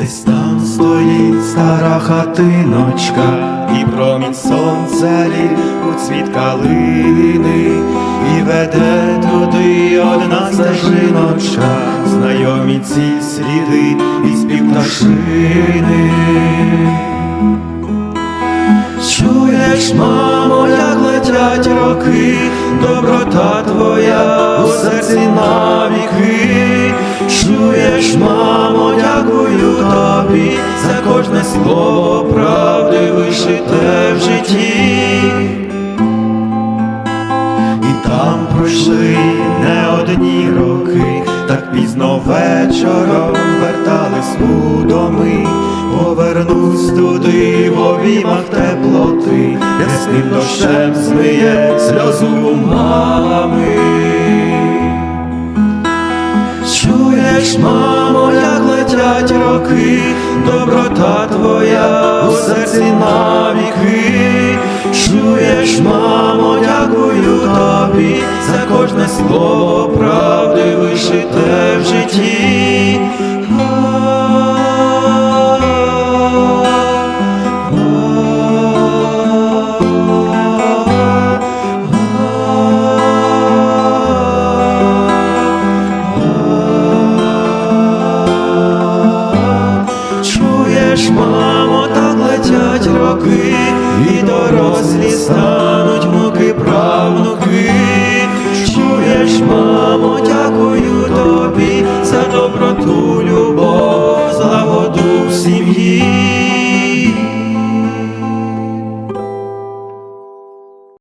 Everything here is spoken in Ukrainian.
Десь там стоїть стара хатиночка, і промінь сонця ліг у цвіт калини, і веде туди одна стежиночка, знайомі ці сліди і спів. Чуєш, мамо, як летять роки, доброта твоя у серці навіки. Чуєш, мамо, тобі за кожне слово правди вишите в житті. І там пройшли не одні роки, так пізно вечором вертались у доми, повернусь туди в обіймах теплоти, ясним дощем змиє сльозу мами. Чуєш, мамо, летять роки, доброта твоя у серці навіки. Чуєш, мамо, дякую тобі за кожне слово правди вишите Знаєш, мамо, так летять роки, і дорослі стануть.